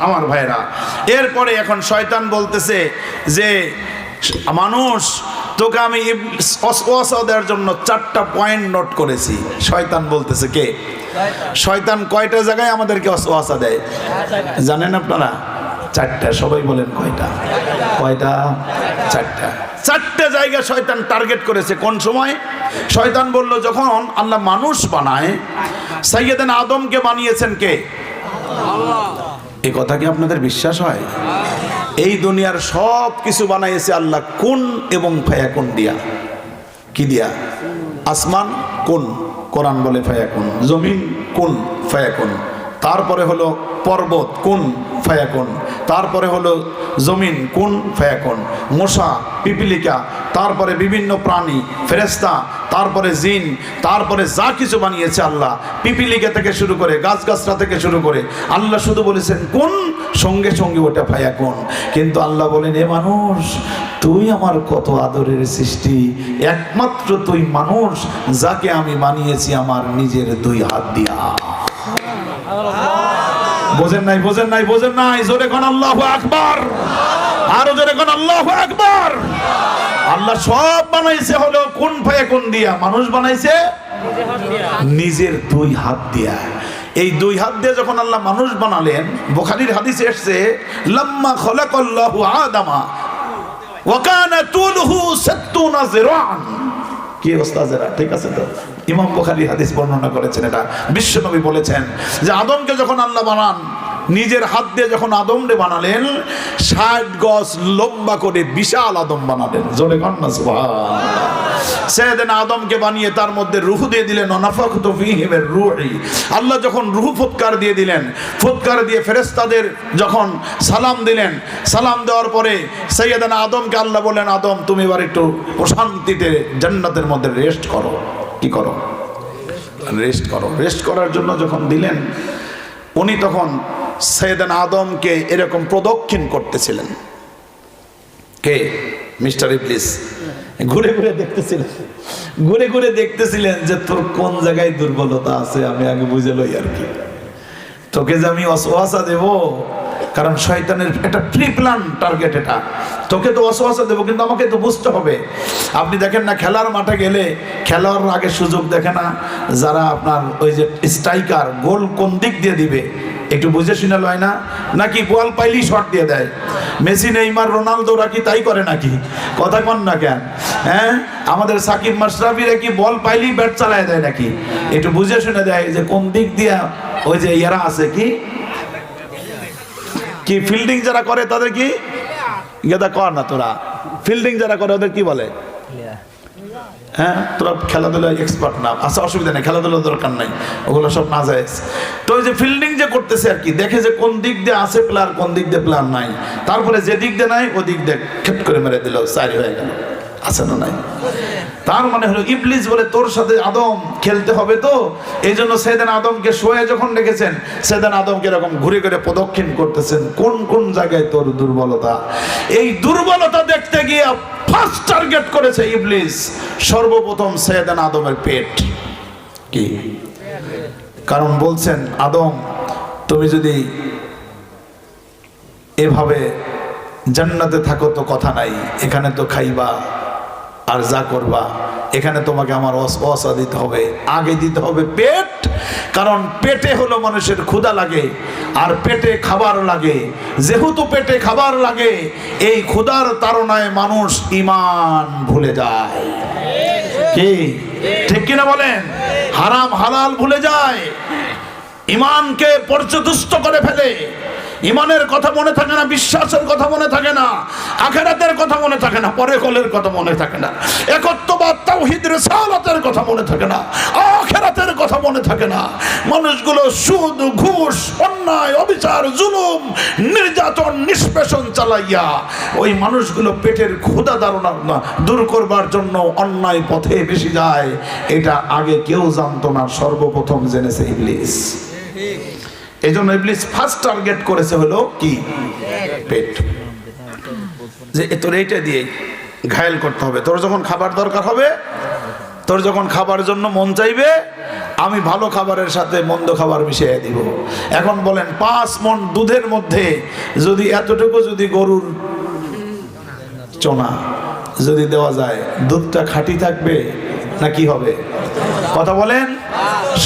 আমার ভাইরা এরপরে এখন শয়তান বলতেছে যে, মানুষ, তোকে আমি দেওয়ার জন্য চারটা পয়েন্ট নোট করেছি। শয়তান বলতেছে কে? শয়তান কয়টা জায়গায় আমাদেরকে ওয়াসওয়াসা দেয়? জানেন আপনারা? চারটা, সবাই বলেন কয়টা? কয়টা? চারটা। চারটা জায়গা শয়তান টার্গেট করেছে। কোন সময়? শয়তান বলল, যখন আল্লাহ মানুষ বানায়, সাইয়েদান আদমকে বানিয়েছেন কে? এই কথা কি আপনাদের বিশ্বাস হয়? এই দুনিয়ার সব কিছু বানাইছে আল্লাহ কোন এবং ফায়া কোন দিয়া? কি দিয়া? আসমান কোন? কোরআন বলে ফায়া কোন? জমিন কোন? ফায়াকুন তারপরে হলো পর্বত, কোন ফায়াকুন? তারপরে হলো জমিন, কোন ফায়াকুন? মশা, পিপিলিকা, তারপরে বিভিন্ন প্রাণী ফেরেস্তা তারপরে জিন, তারপরে যা কিছু বানিয়েছে আল্লাহ, পিপিলিকা থেকে শুরু করে গাছগাছরা থেকে শুরু করে, আল্লাহ শুধু বলেছেন, কোন? সঙ্গে সঙ্গে ওটা ভাইয়া কোন কিন্তু আল্লাহ বলেন, এ মানুষ, তুই আমার কত আদরের সৃষ্টি। একমাত্র তুই মানুষ, যাকে আমি বানিয়েছি আমার নিজের দুই হাত দিয়া। বোঝেন নাই বোঝেন নাই বোঝেন নাই। জোরে কোন আল্লাহ আকবার। আরও জোরে কোন আল্লাহ আকবার। আল্লাহ সব বানাইছে হলো কোন ফায়া কোন দিয়া। মানুষ বানাইছে নিজের দুই হাত দিয়া। এই দুই হাত দিয়ে যখন আল্লাহ মানুষ বানালেন, বোখারির হাদিসে এসছে, লাম্মা খলাকাল্লাহু আদামা ওয়াকানা তুলহু সাত্তুনা জিরান কি ওস্তাজেরা ঠিক আছে তো? ইমাম বুখারী হাদিস বর্ণনা করেছেন এটা। বিশ্বনবী বলেছেন যে আদমকে যখন আল্লাহ বানান নিজের হাত দিয়ে যখন আদমরে বানালেন, ষাট গজ লম্বা করে বিশাল আদম বানালেন। জোরে কন্যা সেদিন আদমকে বানিয়ে তার মধ্যে রুহু দিয়ে দিলেন আল্লাহ যখন রুহু ফুৎকার দিয়ে দিলেন, ফুৎকার দিয়ে ফেরেস্তাদের যখন সালাম দিলেন, সালাম দেওয়ার পরে সৈয়দানা আদমকে আল্লাহ বললেন, আদম, তুমি এবার একটু প্রশান্তিতে জান্নাতের মধ্যে রেস্ট করো। কি করো? রেস্ট করো। রেস্ট করার জন্য যখন দিলেন, উনি তখন সৈয়দানা আদমকে এরকম প্রদক্ষিণ করতেছিলেন। কে? মিস্টার ইবলিস। ঘুরে ঘুরে দেখতেছিলেন। ঘুরে ঘুরে দেখতেছিলেন যে তোর কোন জায়গায় দুর্বলতা আছে আমি আগে বুঝে লই আর কি। তোকে যে আমি অসহাসা দেব, কারণ শয়তানের একটা প্রি প্ল্যান টার্গেট এটা। তোকে তো অসহাসা দেবো, কিন্তু আমাকে তো বুঝতে হবে। আপনি দেখেন না, খেলার মাঠে গেলে খেলার আগে সুযোগ দেখে না, যারা আপনার ওই যে স্ট্রাইকার গোল কোন দিক দিয়ে দিবে একটু বুঝে শুনে লয় না? নাকি বল পাইলেই শট দিয়ে দেয়? মেসি, নেইমার রোনালদোরা কি তাই করে নাকি? কথা কন না কেন? হ্যাঁ? আমাদের সাকিব মাশরাফিরা কি বল পাইলেই ব্যাট চালায় দেয় নাকি? একটু বুঝে শুনে দেয় যে কোন দিক দিয়া ওই যে ইয়ারা আছে কি? কি ফিল্ডিং যারা করে তাদের কি? গেদা কর না তোরা। ফিল্ডিং যারা করে ওদের কি বলে? হ্যাঁ? তোরা খেলাধুলায় এক্সপার্ট না। আচ্ছা অসুবিধা নেই, খেলাধুলার দরকার নাই। ওগুলো সব না যায় তো ওই যে ফিল্ডিং যে করতেছে আর কি, দেখে যে কোন দিক দিয়ে আছে প্লেয়ার কোন দিক দিয়ে প্লেয়ার নাই। তারপরে যে দিক দিয়ে নাই ও দিক দিয়ে খেপ করে মেরে দিল, চারি হয়ে গেল। আছে না নাই? তার মানে হলো ইবলিস বলে, তোর সাথে আদম খেলতে হবে তো? এই জন্য সেদিন আদমকে শোয়ে যখন রেখেছেন সেদিন আদমকে এরকম ঘুরে ঘুরে প্রদক্ষিণ করতেছেন, কোন কোন জায়গায় তোর দুর্বলতা? এই দুর্বলতা দেখতে গিয়ে ফার্স্ট টার্গেট করেছে ইবলিস, সর্বপ্রথম সেদিন আদমের পেট। কি? কারণ বলছেন, আদম, তুমি যদি এভাবে জান্নাতে থাকো তো কথা নাই, এখানে তো খাইবা। আর যা করবা, এখানে তোমাকে আমার অসা দিতে হবে, আগে দিতে হবে পেট, কারণ পেটে হলো মানুষের ক্ষুধা লাগে, আর পেটে খাবার লাগে। যেহেতু পেটে খাবার লাগে, এই ক্ষুধার তাড়নায় মানুষ ইমান ভুলে যায়। কি? ঠিক কিনা বলেন? হারাম, হালাল ভুলে যায়। ইমানকে পর্যদুষ্ট করে ফেলে। ইমানের কথা মনে থাকে না, বিশ্বাসের কথা মনে থাকে না, আখেরাতের কথা মনে থাকে না, পরে কলের কথা মনে থাকে না, একত্ববাদ, তাওহীদ কথা মনে থাকে না, আখেরাতের কথা মনে থাকে না। মানুষগুলো সুদ, ঘুষ, অন্যায়, অবিচার, জুলুম, নির্যাতন, নিষ্পেষণ চালাইয়া ওই মানুষগুলো পেটের ক্ষুধা ধারণা দূর করবার জন্য অন্যায় পথে বেশি যায়। এটা আগে কেউ জানতো না, সর্বপ্রথম জেনেছে ইবলিস। এই জন্য ইবলিস ফার্স্ট টার্গেট করেছে হলো কি? পেট। যে তোর এইটা দিয়ে ঘায়েল করতে হবে। তোর যখন খাবার দরকার হবে, তোর যখন খাবার জন্য মন চাইবে, আমি ভালো খাবারের সাথে মন্দ খাবার মিশিয়ে দিব। এখন বলেন, পাঁচ মন দুধের মধ্যে যদি এতটুকু যদি গরুর চোনা যদি দেওয়া যায়, দুধটা খাঁটি থাকবে না কি হবে? কথা বলেন?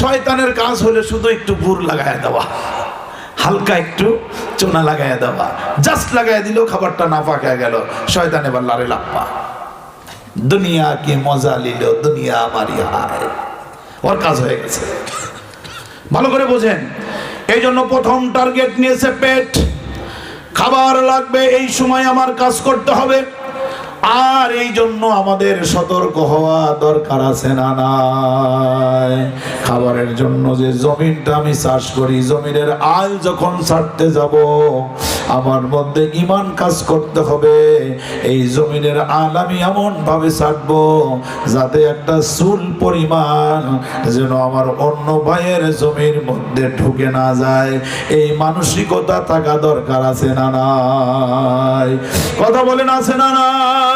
শয়তানের কাজ হলে শুধু একটু গুড় লাগায় দেওয়া, হালকা একটু চোনা লাগায় দেওয়া। জাস্ট লাগায় দিলেও খাবারটা না পাকা গেল। শয়তান এবার লারে লাপ্পা। দুনিয়া কি মজা লিল দুনিয়া আমারই ওর কাজ হয়ে গেছে। ভালো করে বোঝেন। এই জন্য প্রথম টার্গেট নিয়েছে পেট। খাবার লাগবে, এই সময় আমার কাজ করতে হবে। আর এই জন্য আমাদের সতর্ক হওয়া দরকার আছে না নাই? খাবারের জন্য যে জমিনটা আমি চাষ করি, জমিনের আল যখন ছাড়তে যাব, আমার মধ্যে ইমান কাজ করতে হবে। এই জমিনের আল আমি এমন ভাবে ছাড়বো যাতে একটা চুল পরিমাণ যেন আমার অন্য ভাইয়ের জমির মধ্যে ঢুকে না যায়। এই মানসিকতা থাকা দরকার আছে না নাই? কথা বলেন, আছে না নাই?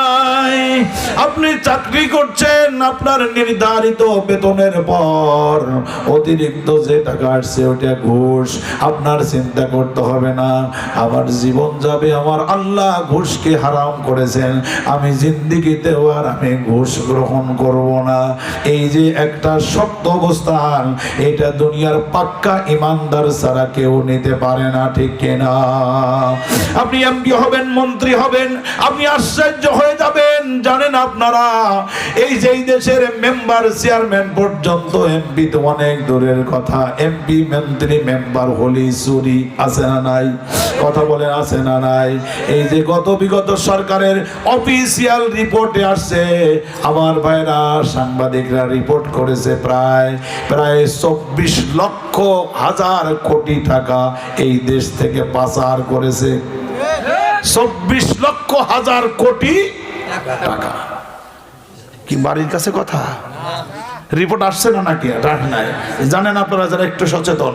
আপনি চাকরি করছেন, আপনার নির্ধারিত বেতনের পর অতিরিক্ত যে টাকা আসছে ওটা ঘুষ। আপনার চিন্তা করতে হবে না, আমার জীবন যাবে, আমার আল্লাহ ঘুষকে হারাম করেছেন। আমি জিন্দিগিতেও আর আমি ঘুষ গ্রহণ করব না। এই যে একটা শক্ত অবস্থান, এটা দুনিয়ার পাক্কা ইমানদার ছাড়া কেউ নিতে পারে না, ঠিক কিনা? আপনি এমপি হবেন, মন্ত্রী হবেন, আপনি আশ্চর্য হয়ে যাবেন, জানেন আপনারা? এই যে দেশের মেম্বার চেয়ারম্যান পর্যন্ত এমপি তো অনেক দূরের কথা। এমপি মন্ত্রী মেম্বার হলি, চুরি, আছে না নাই? কথা বলে আছে না নাই? এই যে গত বিগত সরকারের অফিসিয়াল রিপোর্টে আসছে, আমার ভাইরা সাংবাদিকরা রিপোর্ট করেছে প্রায় প্রায় চব্বিশ লক্ষ হাজার কোটি টাকা এই দেশ থেকে পাচার করেছে। চব্বিশ লক্ষ হাজার কোটি টাকা। কি বাড়ির কাছে কথা? রিপোর্ট আসছে না নাকি? নাই। জানেন আপনারা যারা একটু সচেতন,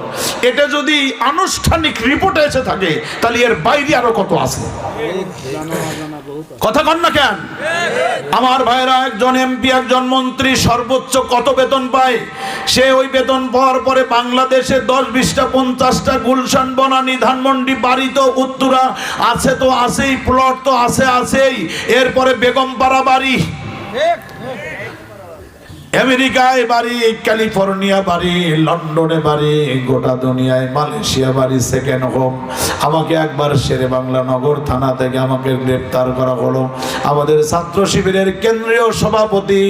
এটা যদি আনুষ্ঠানিক রিপোর্ট এসে থাকে, তাহলে এর বাইরে আরও কত আছে? কথা কন না কেন? আমার ভাইরা একজন এমপি, একজন মন্ত্রী, সর্বোচ্চ কত বেতন পায়? সে ওই বেতন পাওয়ার পরে বাংলাদেশে দশ, বিশটা, পঞ্চাশটা গুলশান, বনানি, ধানমন্ডি বাড়ি তো উত্তরা, আছে তো আছেই, প্লট তো আছে আছেই, এরপরে বেগমপাড়া বাড়ি আমেরিকায় বাড়ি, ক্যালিফোর্নিয়া বাড়ি, লন্ডনে বাড়ি, গোটা দুনিয়ায় মালয়েশিয়া বাড়ি সেকেন্ড হোম আমাকে একবার শেরে বাংলা নগর থানা থেকে আমাকে গ্রেপ্তার করা হলো। আমাদের ছাত্র শিবিরের কেন্দ্রীয় সভাপতি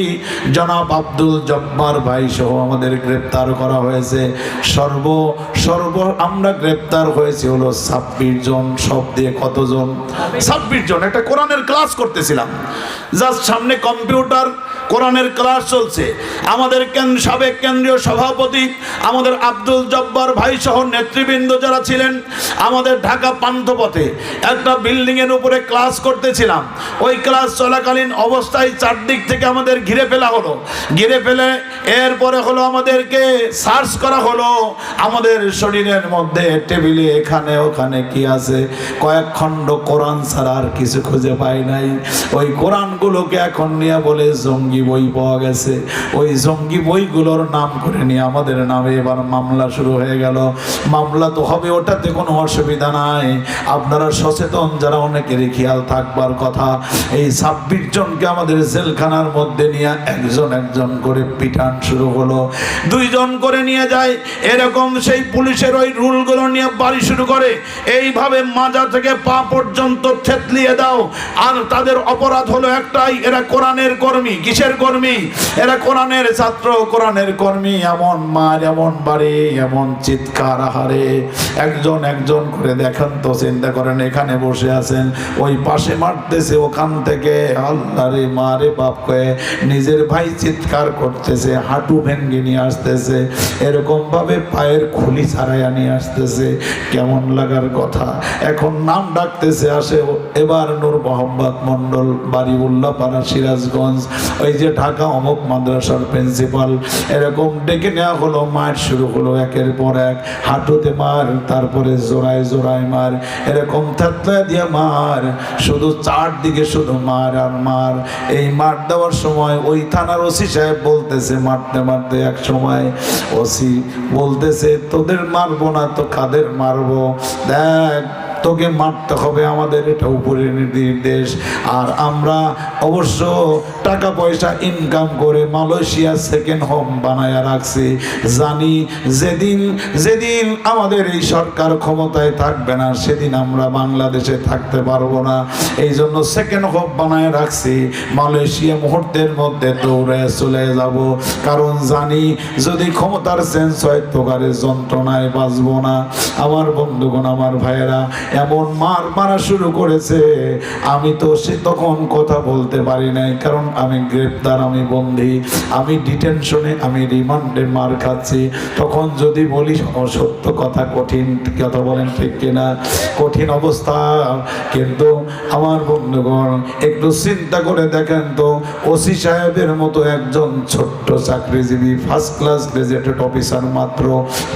জনাব আব্দুল জব্বার ভাই সহ আমাদের গ্রেপ্তার করা হয়েছে। সর্ব সর্ব আমরা গ্রেপ্তার হয়েছি হলো ছাব্বিশ জন, সব দিয়ে কতজন? ছাব্বিশ জন একটা কোরআনের ক্লাস করতেছিলাম। জাস্ট সামনে কম্পিউটার কোরআনের ক্লাস চলছে। আমাদের সাবেক কেন্দ্রীয় সভাপতি, আমাদের আব্দুল জব্বার ভাই সহ নেতৃবৃন্দ যারা ছিলেন, আমাদের ঢাকা পান্থপথে একটা বিল্ডিংয়ের উপরে ক্লাস করতেছিলাম। ওই ক্লাস চলাকালীন অবস্থায় চারদিক থেকে আমাদের ঘিরে ফেলা হলো। ঘিরে ফেলে এরপরে হলো আমাদেরকে সার্চ করা হলো। আমাদের শরীরের মধ্যে টেবিলে এখানে ওখানে কি আছে? কয়েক খণ্ড কোরআন ছাড়া আর কিছু খুঁজে পাই নাই। ওই কোরআনগুলোকে এখন নিয়ে বলে জঙ্গি বই পাওয়া গেছে। ওই জঙ্গি বইগুলোর নাম করে নিয়ে আমাদের নামে এবার মামলা শুরু হয়ে গেল। মামলা তো হবে, ওটাতে কোনো অসুবিধা নাই। আপনারা সচেতন, যারা অনেকেরই খেয়াল থাকবার কথা, এই ছাব্বিশ জনকে আমাদের জেলখানার মধ্যে নিয়ে একজন একজন করে পিটান শুরু হলো। দুইজন করে নিয়ে যায়, এরকম সেই পুলিশের ওই রুলগুলো নিয়ে বাড়ি শুরু করে। এইভাবে মাজা থেকে পা পর্যন্ত থেতলিয়ে দাও। আর তাদের অপরাধ হলো একটাই, এরা কোরআনের কর্মী। কিসের কর্মী? এরা কোরআনের ছাত্র, কোরআনের কর্মী, এমন মার, এমন বাড়ি, এমন চিৎকার আহারে। একজন একজন করে দেখেন তো, চিন্তা করেন এখানে বসে আছেন, ওই পাশে মারতেছে ওখান থেকে। আল্লাহরে মারে বাপ কয়ে, নিজের ভাই চিৎকার করতেছে, হাঁটু ভেঙ্গে নিয়ে আসতেছে, এরকম ভাবে পায়ের খুলি ছাড়াইয়া নিয়ে আসতেছে। কেমন লাগার কথা। এখন নাম ডাকতেছে, আসে এবার নূর মোহাম্মদ মন্ডল বাড়ি উল্লাপাড়া সিরাজগঞ্জ। ওই এই যে ঢাকা অমুক মাদ্রাসার প্রিন্সিপাল, এরকম ডেকে নেওয়া হলো, মার শুরু হলো একের পর এক, হাঁটুতে মার, তারপরে জোড়ায় জোড়ায় মার, এরকম থাকলে দিয়ে মার, শুধু চারদিকে শুধু মার আর মার। এই মার দেওয়ার সময় ওই থানার ওসি সাহেব বলতেছে, মারতে মারতে এক সময় ওসি বলতেছে, তোদের মারবো না, তো কাদের মারবো? দেখ তোকে মারতে হবে আমাদের, এটা উপরে নির্দেশ। আর আমরা অবশ্য টাকা পয়সা ইনকাম করে মালয়েশিয়া সেকেন্ড হোম বানায় রাখছি। জানি যেদিন যেদিন আমাদের এই সরকার ক্ষমতায় থাকবে না, সেদিন আমরা বাংলাদেশে থাকতে পারব না। এই জন্য সেকেন্ড হোম বানায় রাখছি। মালয়েশিয়া মুহূর্তের মধ্যে দৌড়ে চলে যাব। কারণ জানি যদি ক্ষমতার চেঞ্জ হয় তোকারে যন্ত্রণায় বাঁচবো না। আমার বন্ধুগণ, আমার ভাইয়েরা এমন মার মারা শুরু করেছে। আমি তো সে তখন কথা বলতে পারি নাই, কারণ আমি গ্রেপ্তার, আমি বন্দি, আমি ডিটেনশনে, আমি রিমান্ডে মার খাচ্ছি। তখন যদি বলি ও সত্য কথা, কঠিন কথা বলেন ঠিক কিনা? কঠিন অবস্থা। কিন্তু আমার বন্ধুগণ, একটু চিন্তা করে দেখেন তো, ওসি সাহেবের মতো একজন ছোট্ট চাকরিজীবী ফার্স্ট ক্লাস গ্রাজুয়েটেড অফিসার মাত্র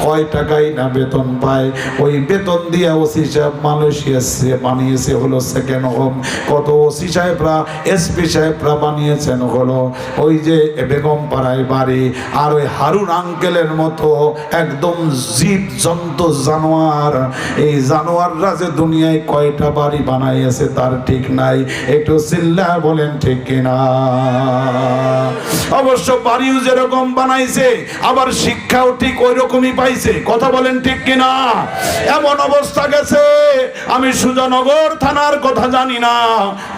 কয় টাকাই না বেতন পায়? ওই বেতন দিয়ে ওসি সাহেব মালয়েশিয়া বানিয়েছে, হলো সেকেন্ড হোম কত ওসি সাহেবরা এসপি সাহেবরা বানিয়েছেন, হলো ওই যে বেগম পাড়ায় বাড়ি, আর ওই হারুন আঙ্কেলের মতো একদম জীব জন্তু জানোয়ার। এই জানোয়াররা যে দুনিয়ায় কয়টা বাড়ি বানাইয়েছে তার ঠিক নাই, একটু চিল্লা বলেন ঠিক কিনা? অবশ্য বাড়িও যেরকম বানাইছে, আবার শিক্ষাও ঠিক ওই রকমই পাইছে, কথা বলেন ঠিক কিনা? এমন অবস্থা গেছে। আমি সুজনগর থানার কথা জানি না,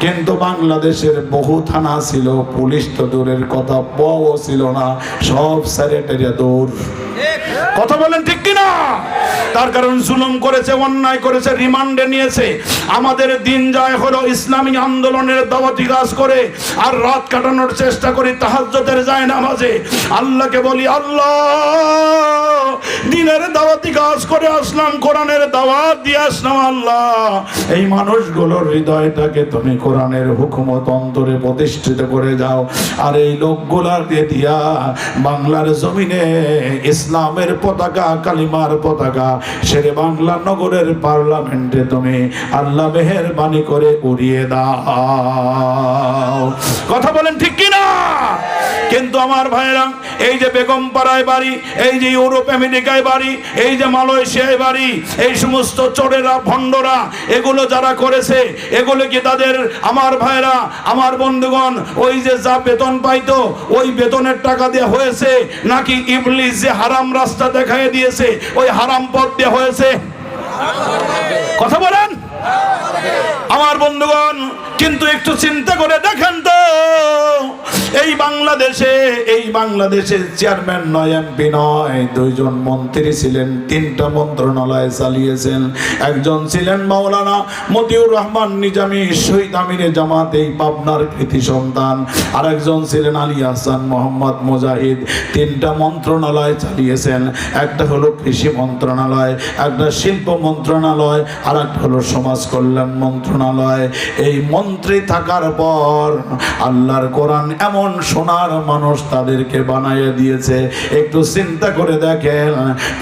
কিন্তু বাংলাদেশের বহু থানা ছিল, পুলিশ তো দূরের কথা, বও ছিল না, সব স্যারেটেরিয়া দূর। কথা বলেন ঠিক কিনা? তার কারণ জুলুম করেছে, অন্যায় করেছে, রিমান্ডে নিয়েছে। আমাদের দিন যায় হলো ইসলামী আন্দোলনের দাওয়াতি কাজ করে আর রাত কাটানোর চেষ্টা করি তাহাজ্জতের যায় নামাজে। আল্লাহকে বলি, আল্লাহ, দিনের দাওয়াতি কাজ করে আসলাম, কোরআনের দাওয়াত দিয়ে আসলাম, আল্লাহ। এই মানুষগুলোর হৃদয়টাকে তুমি কোরআনের হুকুমত অন্তরে প্রতিষ্ঠিত করে যাও। আর এই লোকগুলার দিয়ে দিয়া বাংলার জমিনে ইসলামের পতাকা, কালিমার পতাকা। সেরে বাংলা নগরের পার্লামেন্টে তুমি আল্লাহ মেহরবানি করে উড়িয়ে দাও। কথা বলেন ঠিক কিনা? কিন্তু আমার ভাইরা এই যে বেগম পাড়ায় বাড়ি, এই যে ইউরোপ আমেরিকায় বাড়ি, এই যে মালয়েশিয়ায় বাড়ি, এই সমস্ত চোরেরা, ভণ্ডরা, এগুলো যারা করেছে, এগুলো কি তাদের? আমার ভাইরা আমার বন্ধুগণ, ওই যে যা বেতন পাইতো, ওই বেতনের টাকা দিয়ে হয়েছে, নাকি ইবলিস যে হারাম রাস্তা দেখায় দিয়েছে, ওই হারাম পথ দিয়ে হয়েছে? কথা বলেন। আমার বন্ধুগণ, কিন্তু একটু চিন্তা করে দেখেন তো। এই বাংলাদেশে, এই বাংলাদেশের চেয়ারম্যান নয়, এমপি নয়, দুইজন মন্ত্রী ছিলেন, তিনটা মন্ত্রণালয় চালিয়েছেন। একজন ছিলেন মাওলানা মতিউর রহমান নিজামী, শহীদ আমিরে জামাত, এই পাবনার কৃতি সন্তান। আর একজন ছিলেন আলী হাসান মোহাম্মদ মুজাহিদ, তিনটা মন্ত্রণালয় চালিয়েছেন। একটা হলো কৃষি মন্ত্রণালয়, একটা শিল্প মন্ত্রণালয় আর একটা হলো সমাজ কল্যাণ মন্ত্রণালয়। এই মন্ত্রী থাকার পর আল্লাহর কোরআন এমন সোনার মানুষ তাদেরকে বানাইয়ে দিয়েছে। একটু চিন্তা করে দেখেন,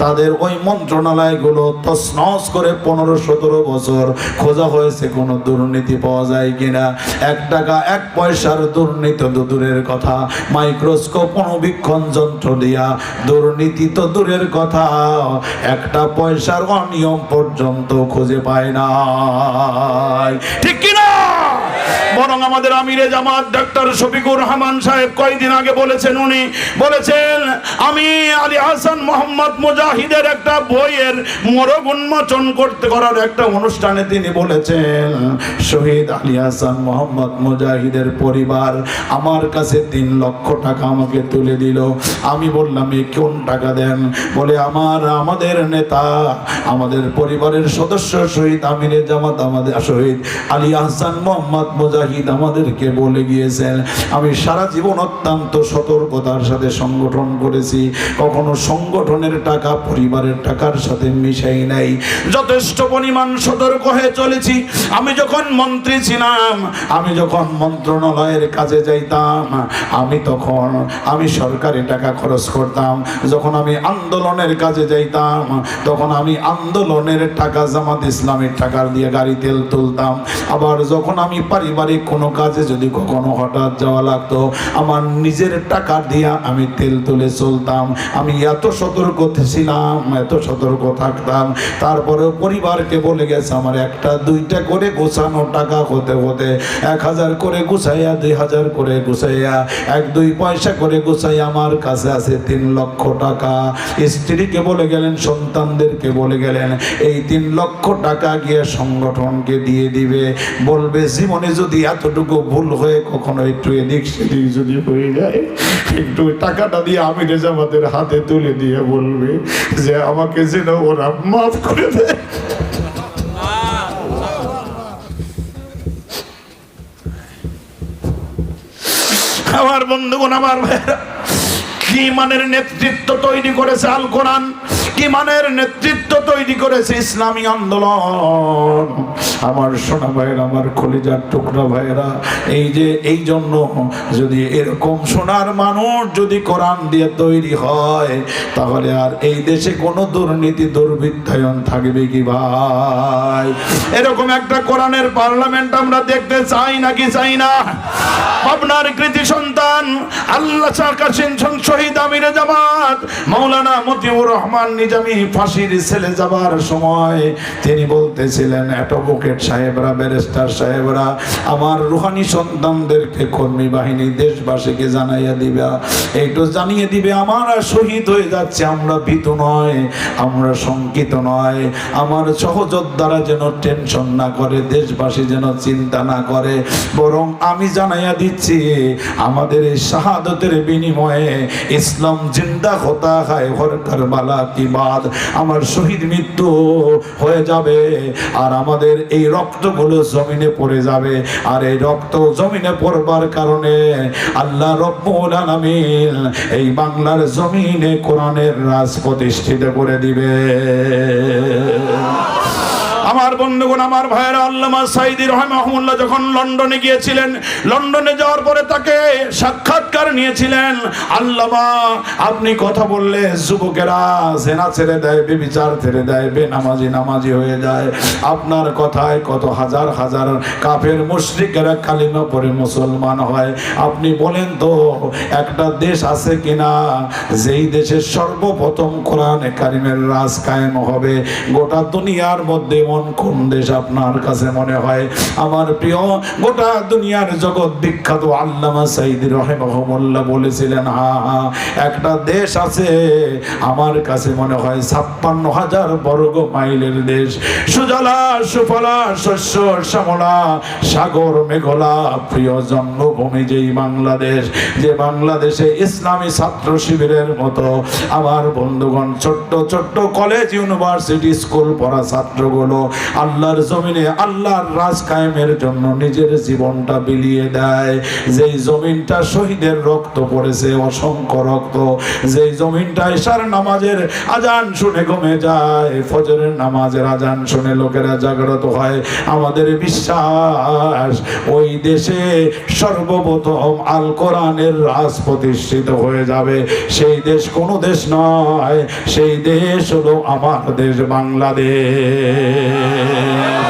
তাদের ওই মন্ত্রণালয়গুলো তসনস করে পনেরো সতেরো বছর খোঁজা হয়েছে, কোনো দুর্নীতি পাওয়া যায় কিনা। এক টাকা, এক পয়সার দুর্নীতি তো দূরের কথা। মাইক্রোস্কোপ অনুবীক্ষণ যন্ত্র দিয়া দুর্নীতি তো দূরের কথা। একটা পয়সার অনিয়ম পর্যন্ত খুঁজে পায় না। ঠিক কিনা? বরং আমাদের আমিরে জামাত ডাক্তার শফিকুর রহমান সাহেব কয়েকদিন আগে বলেছেন, উনি বলেছেন, আমি আলী হাসান মোহাম্মদ মুজাহিদের একটা বইয়ের মোরগ উন্মোচন করতে করার একটা অনুষ্ঠানে তিনি বলেছেন, শহীদ আলী হাসান মোহাম্মদ মুজাহিদের পরিবার আমার কাছে তিন লক্ষ টাকা আমাকে তুলে দিল। আমি বললাম এই কোন টাকা দেন? বলে, আমার, আমাদের নেতা, আমাদের পরিবারের সদস্য শহীদ আমিরে জামাত, আমাদের শহীদ আলী হাসান মোহাম্মদ মুজাহিদ আমাদেরকে বলে গিয়েছেন, আমি সারা জীবন অত্যন্ত সতর্কতার সাথে সংগঠন করেছি। কখনো সংগঠনের টাকা পরিবারের টাকার সাথে মিশাই নাই। যথেষ্ট পরিমাণ সতর্ক হয়ে চলেছি। আমি যখন মন্ত্রী ছিলাম, আমি যখন মন্ত্রণালয়ের কাজে যাইতাম, আমি তখন, আমি সরকারি টাকা খরচ করতাম। যখন আমি আন্দোলনের কাজে যাইতাম, তখন আমি আন্দোলনের টাকা জামাত ইসলামের টাকা দিয়ে গাড়ি তেল তুলতাম। আবার যখন আমি পারিবারিক কোনো কাজে যদি কখনো হঠাৎ যাওয়া লাগতো, আমার নিজের টাকা দিয়ে আমি তেল তুলে চলতাম। আমি এত সতর্ক ছিলাম, এত সতর্ক থাকতাম। তারপরে পরিবারকে বলে গেছে, আমার একটা, দুইটা করে গোছানো টাকা হতে হতে এক হাজার করে গুছাইয়া, দুই হাজার করে গুছাইয়া, এক, দুই পয়সা করে গুছাইয়া আমার কাছে আছে তিন লক্ষ টাকা। স্ত্রীকে বলে গেলেন, সন্তানদেরকে বলে গেলেন, এই তিন লক্ষ টাকা গিয়ে সংগঠনকে দিয়ে দিবে। বলবে, জীবনে যদি এতটুকু ভুল হয়ে কখনো একটু এদিক সেদিক যদি হয়ে যায়, একটু টাকাটা দিয়ে আমি রেজামাদের হাতে তুলে দিয়ে বলবে যে আমাকে যেন ওরা মাফ করে দেয়। আমার বন্ধুগণ, আমার ভাইয়েরা, কি মানের নেতৃত্ব তৈরি করেছে আল কোরআন? কি মানের নেতৃত্ব তৈরি করেছে ইসলামী আন্দোলন? আমার সোনা ভাইয়েরা, আমার কলিজার টুকরা ভাইয়েরা, এই যে, এই জন্য যদি এরকম সোনার মানুষ যদি কোরআন দিয়ে তৈরি হয়, তাহলে আর এই দেশে কোনো দুর্নীতি, দুর্বৃত্তায়ন থাকবে কি ভাই? এরকম একটা কোরআনের পার্লামেন্ট আমরা দেখতে চাই নাকি চাই না? আপনার কৃতি সন্তান, আল্লাহ শহীদ আমির জামাত, মাওলানা মতিউর রহমান নিজামী ফাঁসির ছেলে যাবার সময় তিনি বলতেছিলেন অ্যাডভোকেট সাহেবরা ব্যারিস্টার সাহেবরা, আমার রুহানি সন্তানদেরকে কর্মী বাহিনী দেশবাসীকে জানাইয়া দিবা। একটু জানিয়ে দিবে, আমরা শহীদ হয়ে যাচ্ছে, আমরা ভীত নয়, আমরা শঙ্কিত নয়। আমার সহযোদ্ধারা যেন টেনশন না করে, দেশবাসী যেন চিন্তা না করে। বরং আমি জানাইয়া দিচ্ছি, আমাদের এই শাহাদতের বিনিময়ে ইসলাম জিন্দা হতা হয় হর কারবালা কি বাদ আমার শহীদ মৃত্যু হয়ে যাবে আর আমাদের এই রক্তগুলো জমিনে পড়ে যাবে। আর এই রক্ত জমিনে পড়বার কারণে আল্লাহ রব্বুল আলামিন এই বাংলার জমিনে কোরআনের রাজ প্রতিষ্ঠিত করে দিবে। আমার বন্ধুগণ, আমার ভাইয়েরা, আল্লামা সাইদি রহমাহুল্লাহ যখন লন্ডনে গিয়েছিলেন, লন্ডনে যাওয়ার পরে তাকে সাক্ষাৎকার নিয়েছিলেন, আল্লামা, আপনি কথা বললে যুবকেরা জেনা ছেড়ে দেয়, বেবিচার ছেড়ে দেয়, বেনামাজি নামাজি হয়ে যায়। আপনার কথায় কত হাজার হাজার কাফের মুশরিকেরা কালিমা পরে মুসলমান হয়। আপনি বলেন তো, একটা দেশ আছে কিনা? যেই দেশের সর্বপ্রথম কোরআন কারিমের রাজ কায়েম হবে, গোটা দুনিয়ার মধ্যে এমন কোন দেশ আপনার কাছে মনে হয়? আমার প্রিয়, গোটা দুনিয়ার জগৎ বিখ্যাত আল্লামা সাইদি রহেমহমুল্লাহ বলেছিলেন, হা হা, একটা দেশ আছে, আমার কাছে মনে হয় ছাপ্পান্ন হাজার বর্গ মাইলের দেশ। সুজলা, সুফলা, শস্য, শ্যামলা, সাগর, মেঘলা, প্রিয় জন্মভূমি যেই বাংলাদেশ, যে বাংলাদেশে ইসলামী ছাত্র শিবিরের মতো। আমার বন্ধুগণ, ছোট্ট ছোট্ট কলেজ ইউনিভার্সিটি স্কুল পড়া ছাত্রগুলো আল্লাহর জমিনে আল্লাহর রাজ কায়েমের জন্য নিজের জীবনটা বিলিয়ে দেয়। যেই জমিনটা শহীদের রক্ত পড়েছে, অসংখ্য রক্ত, যেই জমিনটা এশার নামাজের আজান শুনে গমে যায়, ফজরের নামাজের আজান শুনে লোকেরা জাগ্রত হয়। আমাদের বিশ্বাস, ওই দেশে সর্বপ্রথম আল কোরআনের রাজ প্রতিষ্ঠিত হয়ে যাবে। সেই দেশ কোনো দেশ নয়, সেই দেশ হলো আমার দেশ বাংলাদেশ। へえ。